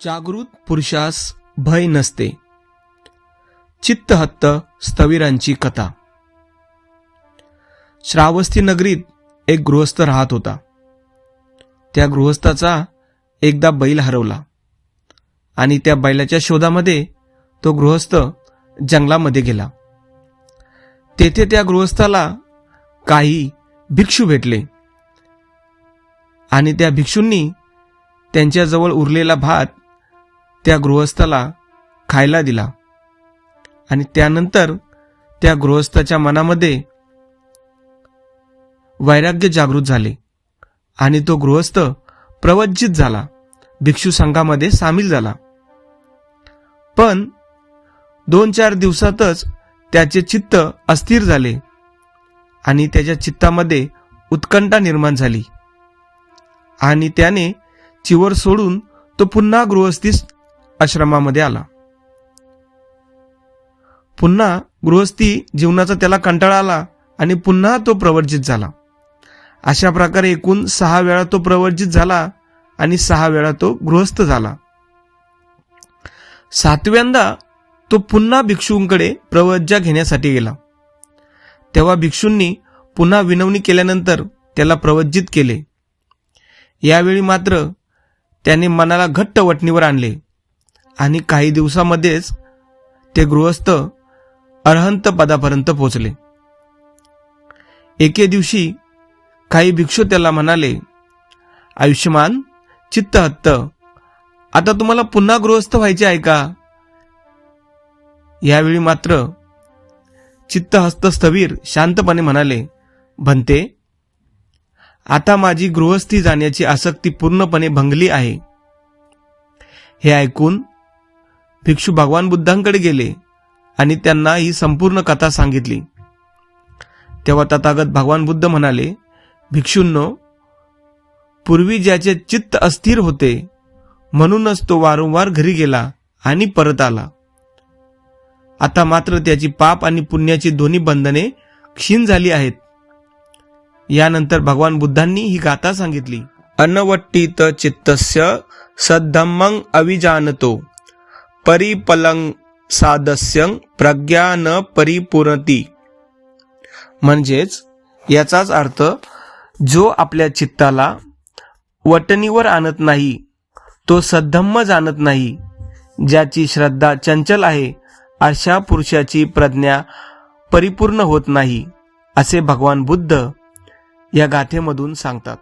जागृत पुरुषास भय नसते. चित्तहत्त स्थविरांची कथा. श्रावस्ती नगरीत एक गृहस्थ राहत होता. त्या गृहस्थाचा एकदा बैल हरवला आणि त्या बैलाच्या शोधामध्ये तो गृहस्थ जंगलामध्ये गेला. तेथे त्या गृहस्थाला काही भिक्षू भेटले आणि त्या भिक्षूंनी त्यांच्याजवळ उरलेला भात त्या गृहस्थाला खायला दिला. आणि त्यानंतर त्या गृहस्थाच्या मनामध्ये वैराग्य जागृत झाले. आणि तो गृहस्थ प्रवज्जित झाला. भिक्षू संघामध्ये सामील झाला. पण दोन चार दिवसातच त्याचे चित्त अस्थिर झाले. आणि त्याच्या चित्तामध्ये उत्कंठा निर्माण झाली. आणि त्याने चिवर सोडून तो पुन्हा गृहस्थीस आश्रमामध्ये आला. पुन्हा गृहस्थी जीवनाचा त्याला कंटाळा आला आणि पुन्हा तो प्रवर्जित झाला. अशा प्रकारे एकूण सहा वेळा तो प्रवर्जित झाला आणि सहा वेळा तो गृहस्थ झाला. सातव्यांदा तो पुन्हा भिक्षूंकडे प्रवज्जा घेण्यासाठी गेला. तेव्हा भिक्षूंनी पुन्हा विनवणी केल्यानंतर त्याला प्रवज्जित केले. यावेळी मात्र त्याने मनाला घट्ट वटणीवर आणले. आणि काही दिवसामध्येच ते गृहस्थ अरहंत पदापर्यंत पोचले. एके दिवशी काही भिक्षू त्याला म्हणाले आयुष्यमान चित्तहत्त आता तुम्हाला पुन्हा गृहस्थ व्हायचे आहे का? यावेळी मात्र चित्तहस्त स्थवीर शांतपणे म्हणाले भंते आता माझी गृहस्थी जाण्याची आसक्ती पूर्णपणे भंगली आहे. हे ऐकून भिक्षू भगवान बुद्धांकडे गेले आणि त्यांना ही संपूर्ण कथा सांगितली. तेव्हा तथागत भगवान बुद्ध म्हणाले भिक्षूंनो पूर्वी ज्याचे चित्त अस्थिर होते म्हणूनच तो वारंवार घरी गेला आणि परत आला. आता मात्र त्याची पाप आणि पुण्याची दोन्ही बंधने क्षीण झाली आहेत. यानंतर भगवान बुद्धांनी ही गाथा सांगितली. अनवट्टीत चित्तस्य सद्धम्मं अविजानतो परिपलं सादस्य प्रज्ञा न परिपूर्णती. म्हणजेच याचाच अर्थ जो आपल्या चित्ताला वटणीवर आणत नाही तो सद्धम्म जाणत नाही ज्याची श्रद्धा चंचल आहे अशा पुरुषाची प्रज्ञा परिपूर्ण होत नाही असे भगवान बुद्ध या गाथेमधून सांगतात.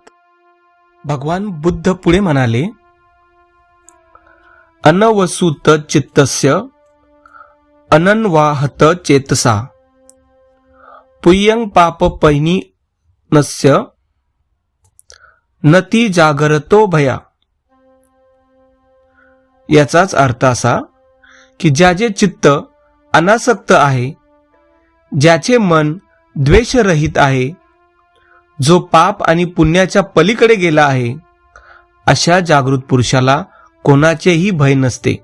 भगवान बुद्ध पुढे म्हणाले अनवसूत चित्तस्य अनन्वाहत चेतसा पुय्यं पाप पैनी नस्य नती जागरतो भया याचाच अर्थ असा की ज्याचे चित्त अनासक्त आहे ज्याचे मन द्वेषरहित आहे जो पाप आणि पुण्याच्या पलीकडे गेला आहे अशा जागृत पुरुषाला कोणाचेही भय नसते.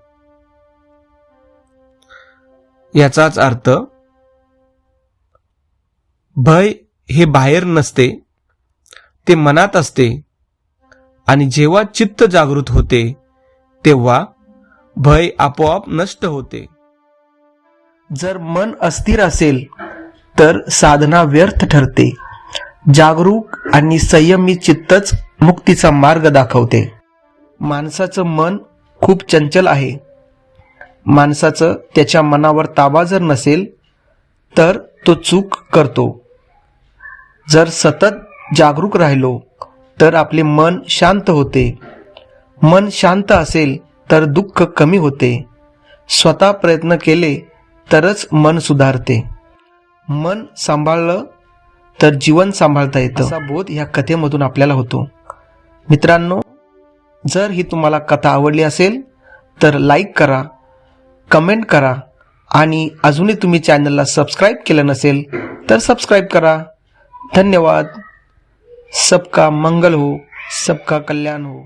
याचाच अर्थ भय हे बाहेर नसते ते मनात असते आणि जेव्हा चित्त जागृत होते तेव्हा भय आपोआप नष्ट होते. जर मन अस्थिर असेल तर साधना व्यर्थ ठरते. जागरूक आणि संयमी चित्तच मुक्तीचा मार्ग दाखवते. माणसाचं मन खूप चंचल आहे. माणसाचं त्याच्या मनावर ताबा जर नसेल तर तो चूक करतो. जर सतत जागरूक राहिलो तर आपले मन शांत होते. मन शांत असेल तर दुःख कमी होते. स्वतः प्रयत्न केले तरच मन सुधारते. मन सांभाळलं तर जीवन सांभाळता येतं. असा बोध ह्या कथेमधून आपल्याला होतो. मित्रांनो जर ही तुम्हाला कथा आवडली असेल तर लाईक करा कमेंट करा आणि अजूनही तुम्ही चॅनलला सबस्क्राईब केलं नसेल तर सबस्क्राईब करा. धन्यवाद. सबका मंगल हो सबका कल्याण हो.